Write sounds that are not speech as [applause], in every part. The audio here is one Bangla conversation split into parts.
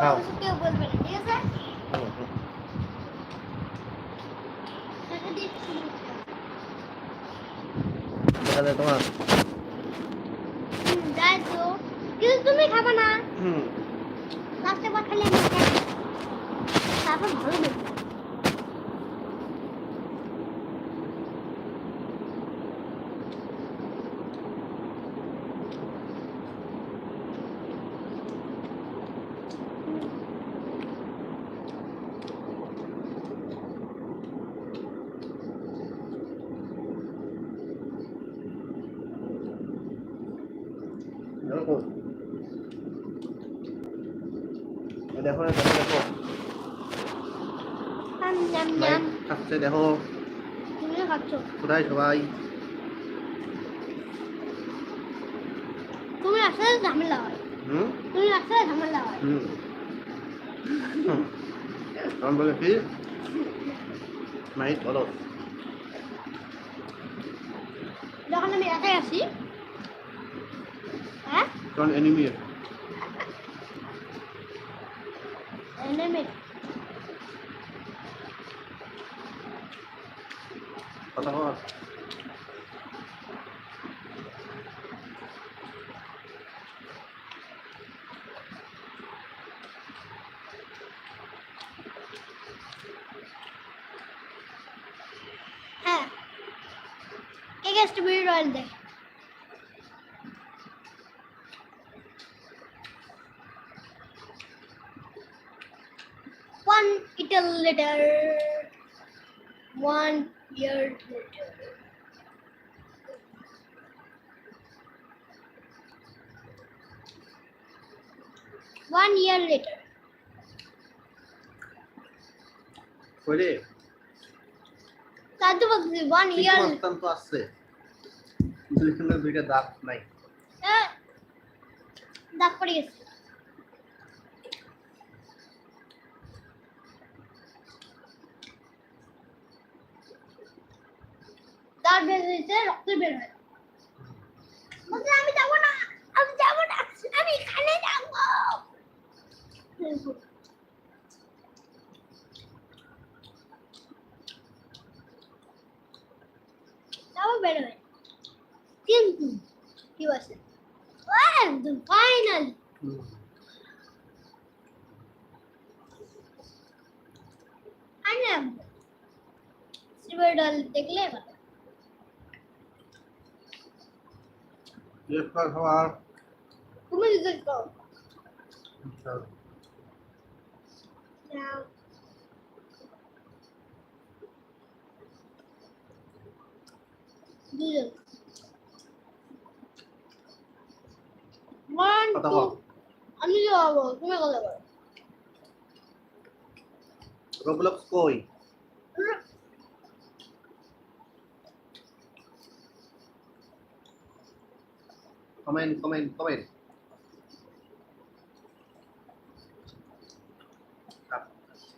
খাও। কেউ বলবে না ঠিক আছে। দেখা যায় তোমার। যাই তো। কিন্তু তুমি খাবে না। হুম। লাস্টে বার খালি আমি তারপর ভালো দেখবে দেখো এই দেখো এই দেখো। দেখো খাচ্ছে দেখো। কোথায় সবাই? তুমি আসলে ঝামেলা হয়। তুমি আসলে ঝামেলা হয়। তখন বলে কি? চলো যখন আমি একাই আসি হ্যাঁ? তখন এনিমি এনেমে কথা কর হ্যাঁ কে গেস্ট বিড়ি রয়েল দেয় One little later, one year later. One year later. কইলে তার তো বলছি ওয়ান ইয়ার মাস্তান তো আসছে দুইখানে দুইটা দাঁত নাই। দাগ পড়ে গেছে। দাঁত বের হয়েছে রক্ত বের হয় বলছে, আমি যাব না, আমি যাব না, আমি এখানে যাব। তাও বের হয় কিন্তু কি ও একদম ফাইনাল হুম। আনে সিলভার ডল দেখলে ভালো। জিজ্ঞেস কর সবার তুমি জিজ্ঞেস করো আচ্ছা, নাও দুজন ওয়ান কথা টু বল। আমি যাব তুমি কথা বলো রোবলক্স কই কমেন্ট কমেন্ট কমেন্ট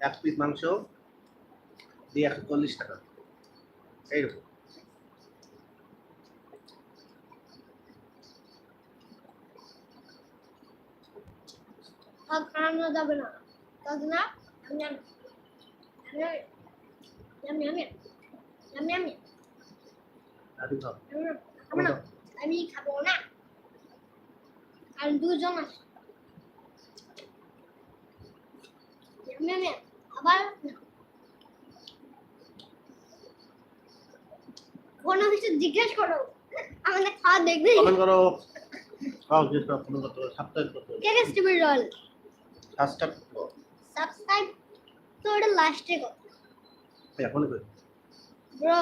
এক পিস মাংস দিয়ে একশো চল্লিশ টাকা এইরকম খাওয়ানো যাবে না খাব না আমি খাব না আর দুজন আছে আবার কোনো কিছু জিজ্ঞেস করো। আমাদের খাওয়া দেখবে। কমেন্ট করো। খাও করো কমেন্ট করতে সাবস্ক্রাইব করতে কে কে স্টিভি রোল সাবস্ক্রাইব করো। সাবস্ক্রাইব তো ওটা লাস্টে কর। এখনই করি। ব্রো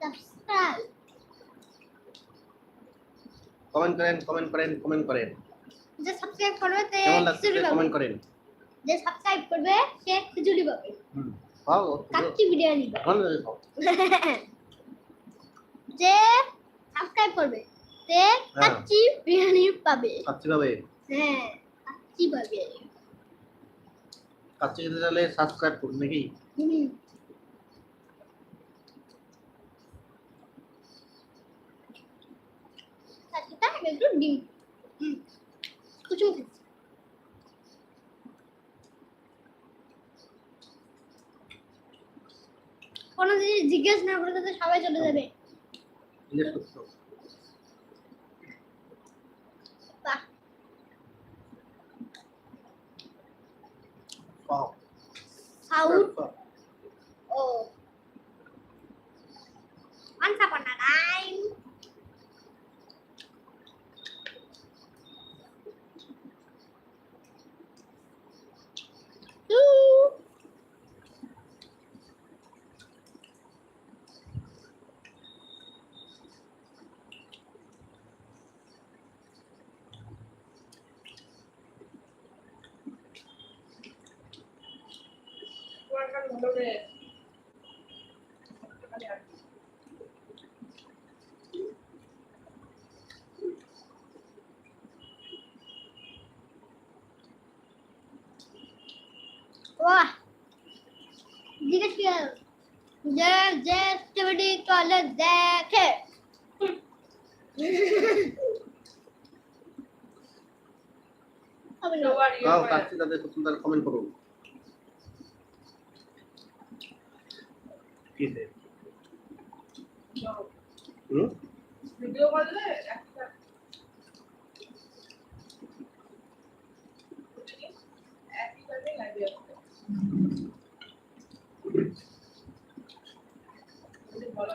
সাবস্ক্রাইব কমেন্ট করেন কমেন্ট করেন কমেন্ট করেন। যে সাবস্ক্রাইব করবে তে খিচুড়ি পাবে। কমেন্ট করেন? যে সাবস্ক্রাইব করবে সে খিচুড়ি পাবে। হুম খাও কাচ্চি বিরিয়ানি পাবে। ভালো লাগে [laughs] যে সাবস্ক্রাইব করবে সে কাচ্চি বিরিয়ানি পাবে। কাচ্চি পাবে? হ্যাঁ কাচ্চি পাবে। কাচ্চি খেতে চাইলে সাবস্ক্রাইব করুন নাকি? হুম। কোনো জিনিস জিজ্ঞেস না করে তাদের সবাই চলে যাবে। वाह। জিজ্ঞেস যে যে টিভি কলে দেখে। কাছে তাদের পছন্দ কমেন্ট করুন কি ভিডিও করলে একটা একই সাথে লাইভে আসবে যদি ভালো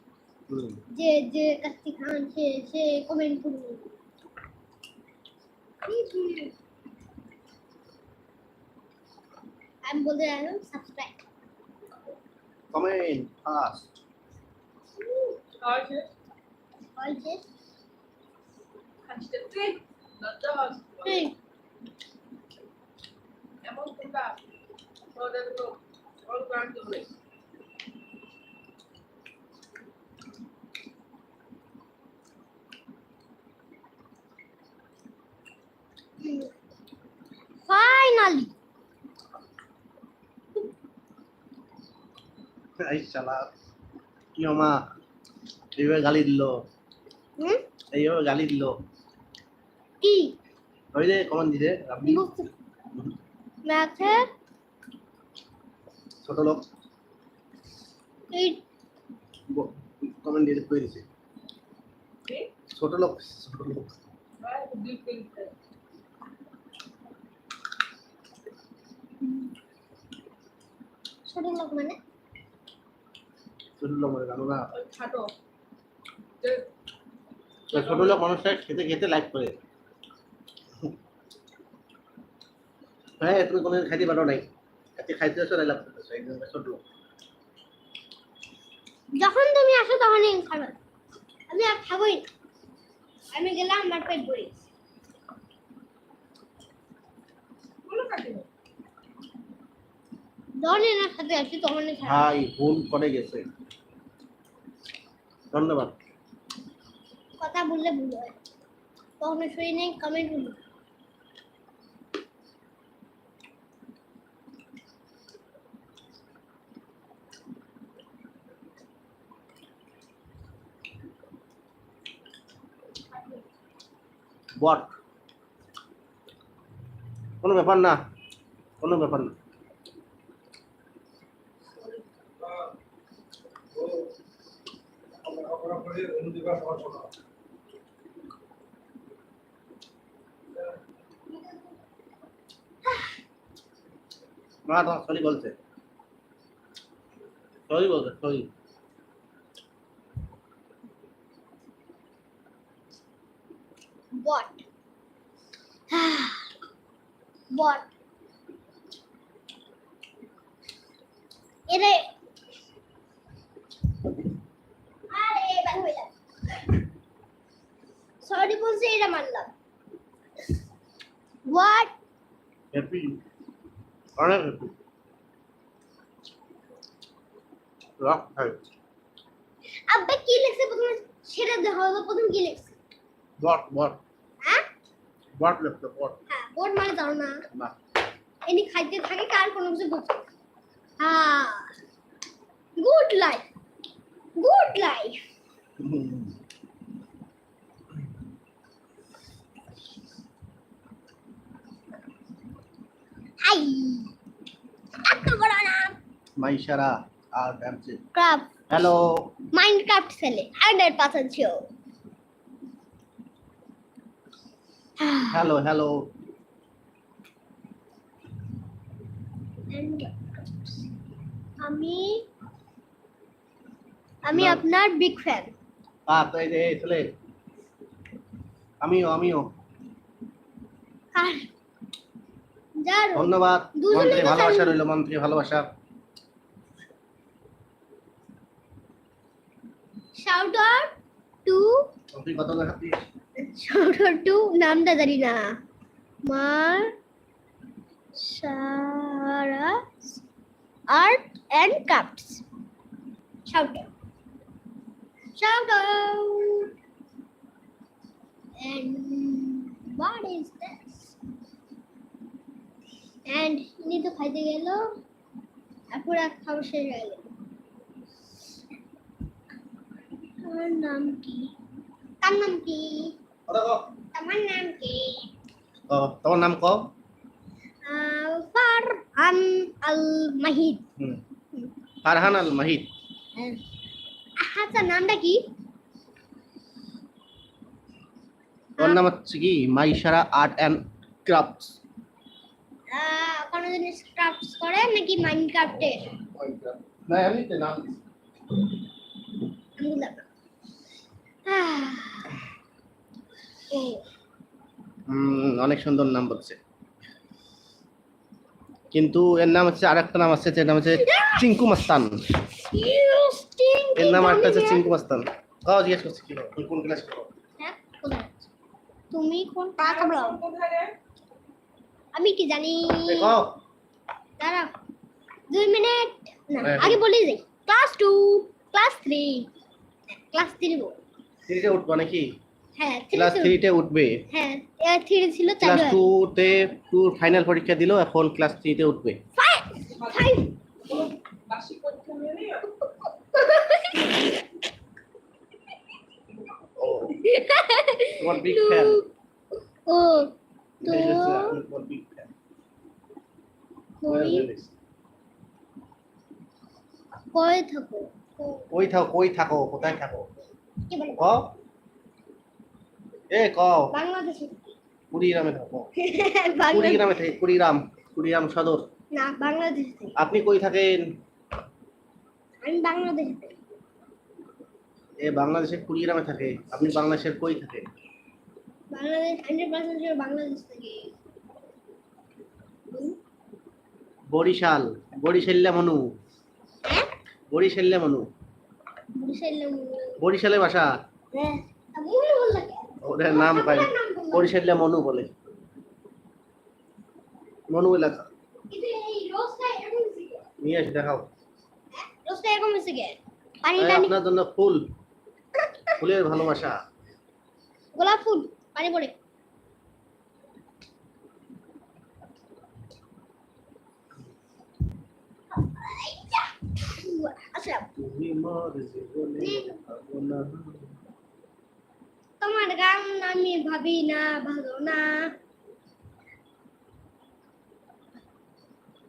যে যে খাচ্ছি খান সে সে কমেন্ট করুন আমি বলতে চাইলাম সাবস্ক্রাইব কমেন্ট ফাস্ট। হয়ে ফাইনালি এই শালা কি মামা এইভাবে গালি দিল। হুম? এইভাবে গালি দিল। কি? ওই যে কমেন্ট দিতে আপনি? ম্যাথে? ছোট লোক। কমেন্ট দিয়ে করে দিছে? ছোট লোক ছোট লোক। ছোট লোক মানে? ছোট লোক মানে জানো না? ছোট। লোক মানুষটা খেতে খেতে লাইক করে। হ্যাঁ তুমি কোনো খাইতে পারো নাই। আজকে খাইতে আসো লাইক করতেছো একদম ছোট লোক যখন তুমি আসো তখনই খাবে। আমি আর খাবোই আমি গেলাম আমার পেট ভরে যখন সাথে আসি তখনই খাব। ভাই ভুল করে গেছে। ধন্যবাদ। কথা বললে ভুল হয়। কখনো শুই নেই কমেন্ট বলি বট কোনো ব্যাপার না কোনো ব্যাপার না। মা তোমার সরি বলছে। সরি বলছে সরি বট বট এরে আরে এবার হয়ে যাবে সরি এটা মানলাম হোয়াট হ্যাপি অনেক হ্যাপি রক খাই আব্বা কি লিখছে প্রথমে সেটা দেখো প্রথম কি লিখছে বট বট হ্যাঁ বট লেখতো বট হ্যাঁ বোর্ড মানে জানো না না এনি খাইতে থাকে কার কোনো কিছু বুঝে। হ্যাঁ good life good life hmm. আই এত বড় না। মাইশারা আর ড্যামসে ক্রাফট হ্যালো মাইনক্রাফট ছেলে hundred percent sure hello hello আমি আমি আপনার বিগ ফ্যান ছেলে। আমিও আমিও। আর ধন্যবাদ। মন থেকে ভালোবাসা রইল মন থেকে ভালোবাসা কত টু নামটা জানি না। মার সারা art and crafts and what is this and ইনি তো খাইতে গেল আর খাওয়া শেষ হয়ে গেল। আমার নাম কি? তার নাম কি? তোমার নাম কি? তোমার নাম ক ফারহান আল মাহিদ। ফারহান আল মাহিদ আচ্ছা নামটা কি? তোর নাম হচ্ছে কি? Maishara art and crafts. কোনো জিনিস ক্রাফটস করে নাকি মাইনক্রাফটের না এমনিতে নাম আমি বুঝলাম না ও হুম, অনেক সুন্দর নাম বলছে। কিন্তু এর নাম হচ্ছে আরেকটা নাম আছে যের নাম হচ্ছে চিঙ্কু মাস্তান। এর নাম আরেকটা হচ্ছে dummy চিঙ্কু মাস্তান। ও জিজ্ঞেস করছি কি কোন ক্লাস করো হ্যাঁ, তুমি কোন রে? আমি কি জানি? দাঁড়াও। দুই মিনিট। না হ্যাঁ। আগে বলে যাই class two class three. Class three থ্রিতে উঠবো নাকি? হ্যাঁ ক্লাস থ্রিতে উঠবে। হ্যাঁ থ্রি ছিল ক্লাস টু তে টুর ফাইনাল পরীক্ষা দিল এখন ক্লাস থ্রিতে উঠবে। তোমার বিগ ফ্যান ও। তো কই কই থাকো? কই থাকো কই থাকো কোথায় থাকো? কি বলে? ক এ কও। বাংলাদেশে কুড়িগ্রামে থাকো। [laughs] কুড়িগ্রামে থেকে কুড়িগ্রাম কুড়িগ্রাম সদর। না বাংলাদেশ আপনি কই থাকেন? আমি বাংলাদেশে এ বাংলাদেশের কুড়িগ্রামে থাকে। আপনি বাংলাদেশের কই থাকেন? বাংলাদেশ হান্ড্রেড পার্সেন্ট বাংলাদেশ থেকে বরিশাল বরিশাল্লা মনু। হ্যাঁ? বরিশাল্লা মনু। বরিশালে হ্যাঁ। ওদের নাম পাই বরিশাল্লা মনু বলে। মনু এলাকা নিয়ে এসে দেখাও। টানি আপনার জন্য ফুল। ফুলের ভালোবাসা। গোলাপ ফুল। পানি পড়ে আচ্ছা। তোমার গান আমি ভাবি না ভালো না।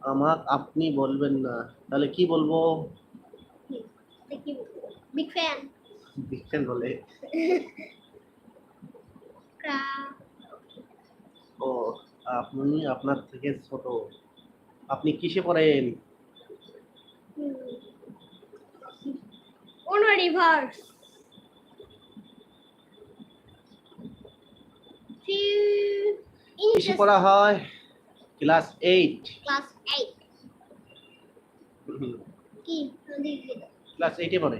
আমাক আপনি বলবেন না। তাহলে কি বলব? বিগ ফ্যান বিজ্ঞান বলে। [laughs] ও আপনি আপনার থেকে ছোট। আপনি কিসে পড়েন? কোন রিভার্স কিসে পড়া হয়? ক্লাস এইট ক্লাস এইট কি? ক্লাস এইটে পড়ে।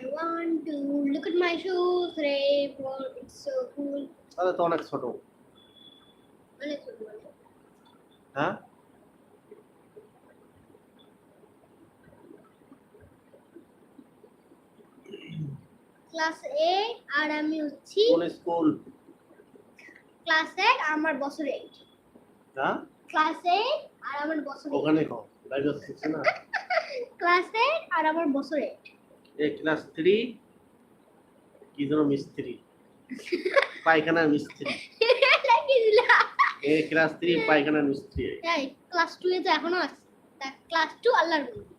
And one, two, look at my shoes, three, four, it's so cool. তাহলে তো অনেক ছোট। বলে। হ্যাঁ? ক্লাস এইট আর আমি হচ্ছি কোন স্কুল? ক্লাস আমার বছর এইট হ্যাঁ? ক্লাস এইট আর আমার বছর ওখানে কও শিখছে না। [laughs] ক্লাস এইট আর আমার বছর এইট এ ক্লাস থ্রি কি যেন মিস্ত্রি। [laughs] পায়খানার মিস্ত্রি। এ ক্লাস থ্রি পায়খানার মিস্ত্রি। এই ক্লাস টু এ তো এখনও আছে। ক্লাস টু আল্লাহর বন্ধু।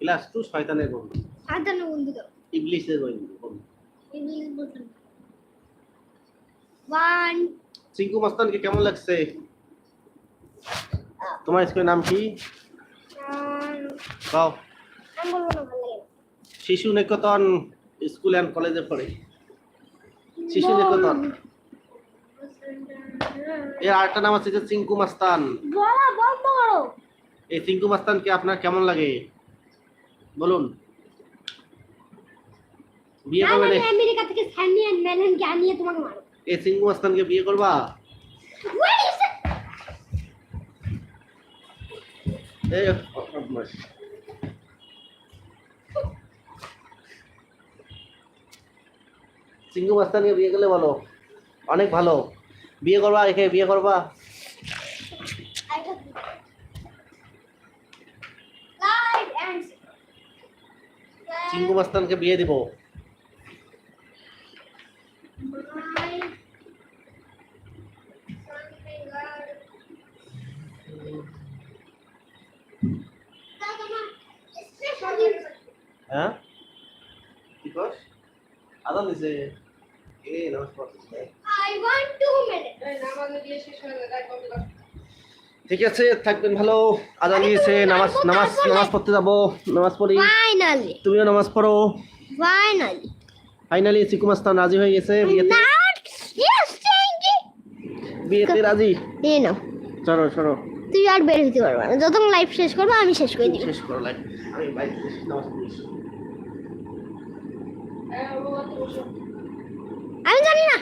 ক্লাস টু শয়তানের বন্ধু। সাধারণ বন্ধু দাও ইংলিশের বন্ধু বন্ধু। ইংলিশ বলতে ওয়ান চিঙ্কু মাস্তানকে কেমন লাগছে? তোমার স্কুলের নাম কি? শিশু নিকেতন স্কুল অ্যান্ড কলেজে পড়ে। শিশু নিকেতন এর আরেকটা নাম আছে যে চিঙ্কু মাস্তান এই চিঙ্কু মাস্তানকে আপনার কেমন লাগে বলুন বিয়ে করবে আমেরিকা থেকে স্যান্ডি এন্ড আনিয়ে তোমাকে মারো এই চিঙ্কু মাস্তানকে বিয়ে করবা? এই চিঙ্কু মাস্তানকে বিয়ে করলে বলো অনেক ভালো। বিয়ে করবা, একে বিয়ে করবা। চিঙ্কু মাস্তানকে বিয়ে দিব। হ্যাঁ? কি কস? আদান দিছে। এ নমস্কার I want two minutes. হয়ে ঠিক আছে থাকবেন ভালো। আদান দিয়েছে নামাজ নামাজ নামাজ পড়তে যাব নামাজ পড়ি। Finally. তুমিও নামাজ পড়ো। Finally. ফাইনালি চিকু মাস্তান রাজি হয়ে গেছে বিয়েতে. বিয়েতে রাজি? এই নাও। চলো চলো তুই আর বের হতে পারবে না। যতক্ষণ লাইফ শেষ করব আমি শেষ করে দিব। শেষ করো লাইফ আমি বাইরে নামাজ পড়ি। বসো। আমি জানি না।